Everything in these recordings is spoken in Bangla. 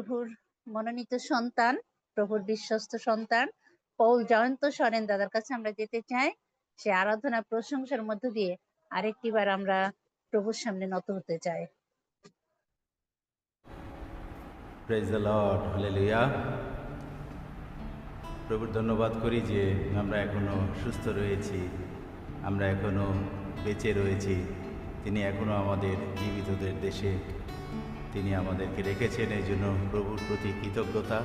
প্রভুর মনোনীত সন্তান, প্রভুর বিশ্বস্ত সন্তান, পৌল জয়ন্ত সরেন দাদার কাছে আমরা যেতে চাই। সে আরাধনা প্রশংসার মধ্য দিয়ে আরেকটি বার আমরা প্রভুর সামনে নত হতে চাই। প্রভুর ধন্যবাদ করি যে আমরা এখনও সুস্থ রয়েছি, আমরা এখনও বেঁচে রয়েছি। তিনি এখনও আমাদের জীবিতদের দেশে তিনি আমাদেরকে রেখেছেন, এই জন্য প্রভুর প্রতি কৃতজ্ঞতা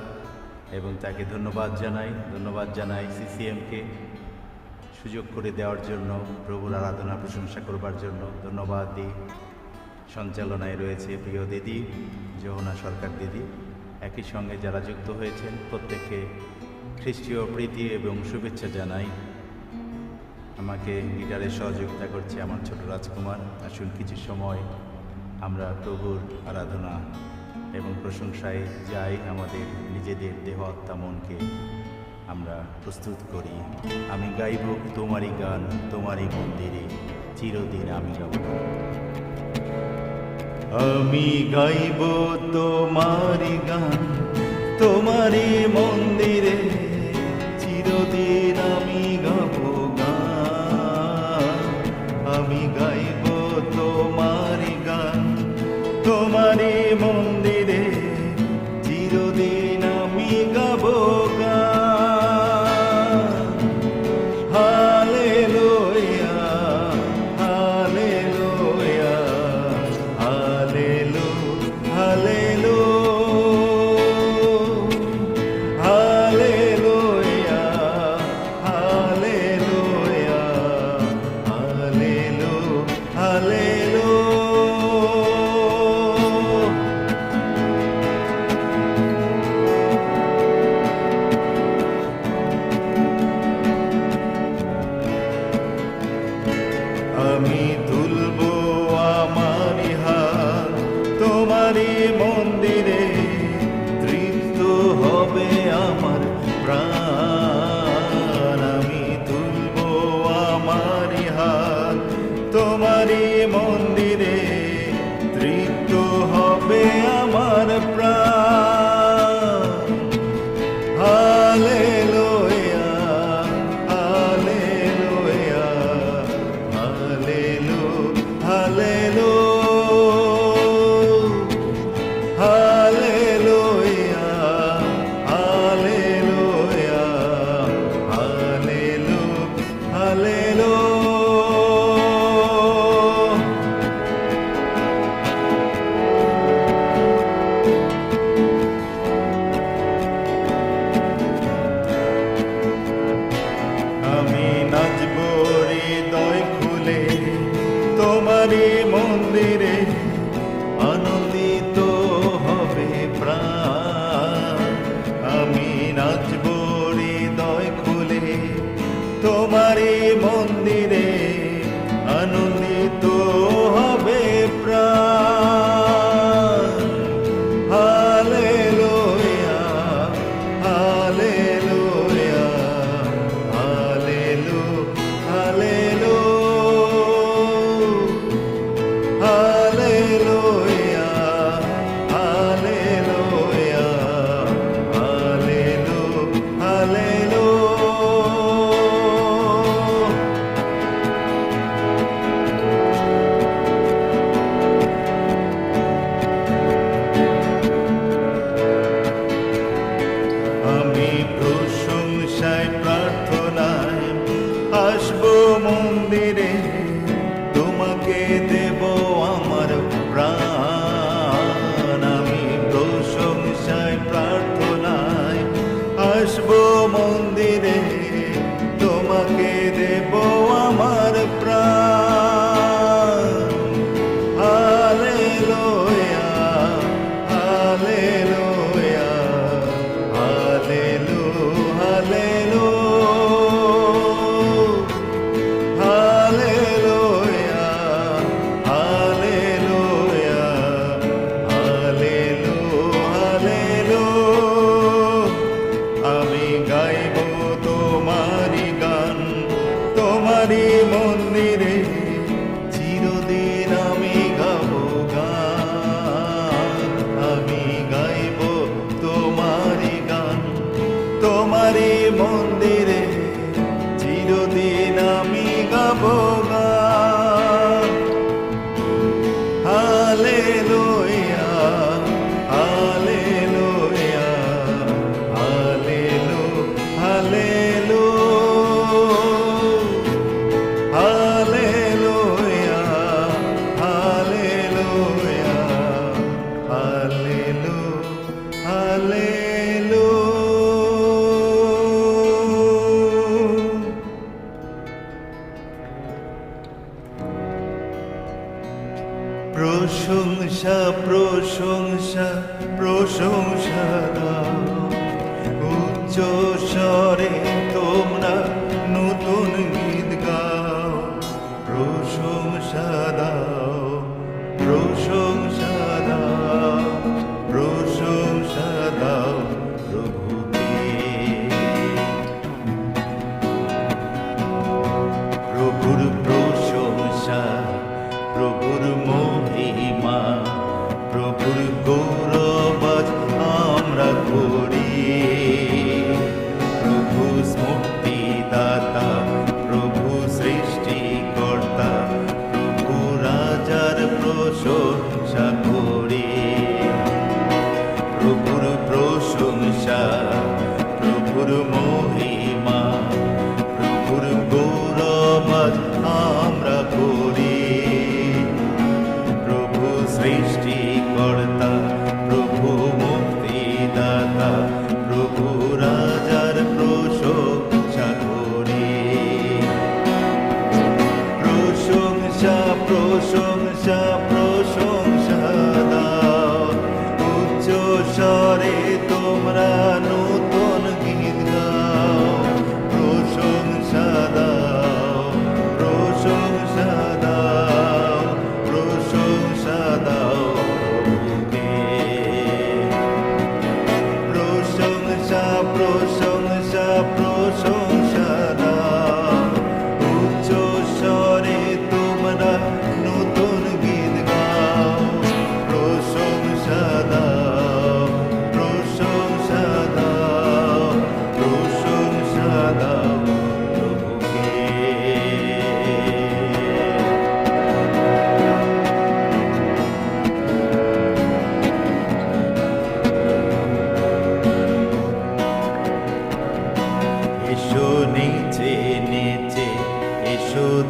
এবং তাকে ধন্যবাদ জানাই। ধন্যবাদ জানাই সিসিএমকে সুযোগ করে দেওয়ার জন্য, প্রভুর আরাধনা প্রশংসা করবার জন্য। ধন্যবাদ দিই সঞ্চালনায় রয়েছে প্রিয় দিদি যমুনা সরকার দিদি। একই সঙ্গে যারা যুক্ত হয়েছেন, প্রত্যেককে খ্রিস্টীয় প্রীতি এবং শুভেচ্ছা জানাই। আমাকে গিটারে সহযোগিতা করছে আমার ছোট রাজকুমার। আসুন কিছু সময় আমরা প্রভুর আরাধনা এবং প্রশংসায় যাই আমাদের নিজেদের দেহ আত্মা মনকে। আমরা প্রস্তুত করি। আমি গাইব তোমারই গান, তোমারই মন্দিরে। চিরদিন আমি গাব আমি গাইব তোমারি গান তোমারি মন্দিরে। চিরদিন আমি গাব গান। আমি গাইব Oh. আসব মন্দিরে, তোমাকে দেব আমার প্রাণ। আমি প্রশংসায়, প্রার্থনায় আসব মন্দিরে, তোমাকে দেব আমার প্রাণ। হালে trouble. উচ্চ প্রশংসা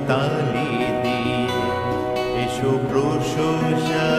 তালি দিয়ে এসো প্রশংসাতে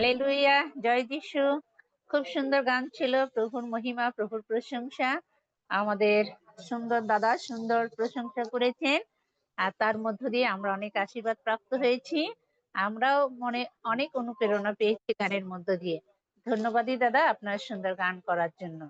হালেলুয়া, জয় যিশু। খুব সুন্দর গান ছিল, প্রভুর মহিমা, প্রভুর প্রশংসা। আমাদের সুন্দর দাদা সুন্দর প্রশংসা করেছেন, আর তার মধ্য দিয়ে আমরা অনেক আশীর্বাদ প্রাপ্ত হয়েছি। আমরাও মনে অনেক অনুপ্রেরণা পেয়েছি গানের মধ্য দিয়ে। ধন্যবাদই দাদা আপনার সুন্দর গান করার জন্য।